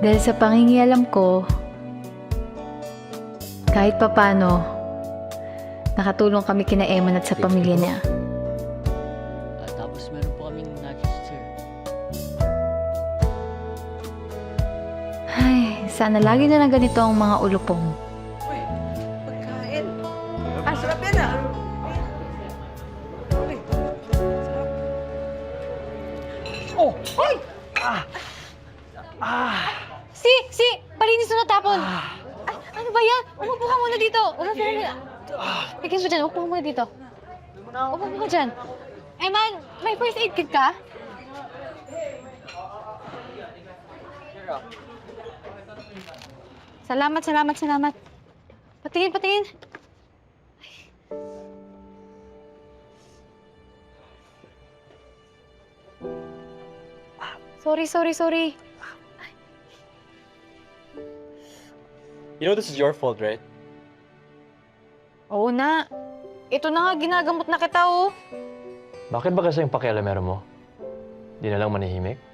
Dahil sa pangingialam ko, kahit papano, nakatulong kami kina Eman at sa pamilya niya. Ah, tapos meron po kaming nuggets, sir. Ay, sana lagi na lang ganito ang mga ulupong. Uy, pagkain. Ah, sarap yan ah. Uy, sarap. Oh! Ay! Si, si, palinis na natapon. Ay, ano ba yan? Umupo ka muna dito. Wala ka na. Bigyan mo dyan, upo ka muna dito. Upo ka dyan. Eman, may first aid kit ka? Salamat, salamat, salamat. Patingin, patingin. Sorry, sorry, sorry. You know this is your fault, right? Oo na. Ito na nga, ginagamot na kita, oh. Bakit ba kasi yung pakialamero mo? Di na lang manihimik?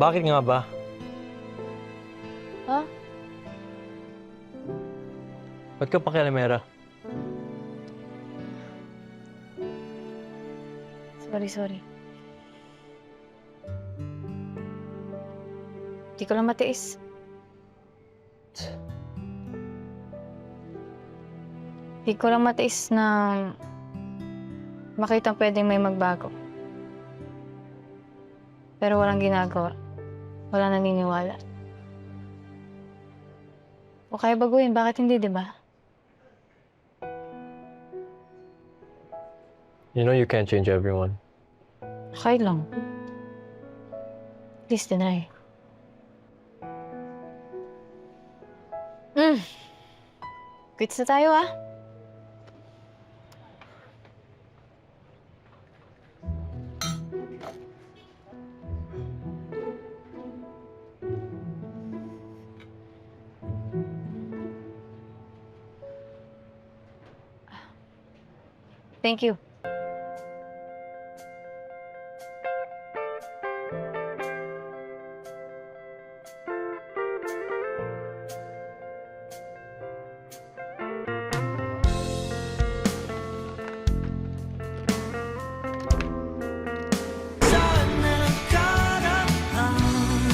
Bakit nga ba? Ha? Ba't ka pakialamera? Sorry, sorry. Hindi ko lang matiis. Hindi ko lang matiis na makita pwedeng may magbago. Pero walang ginagawa. Wala naniniwala. O kaya baguhin, bakit hindi, di ba? You know you can't change everyone. Okay lang. Please deny. Mm. Quits na tayo ah. Thank you.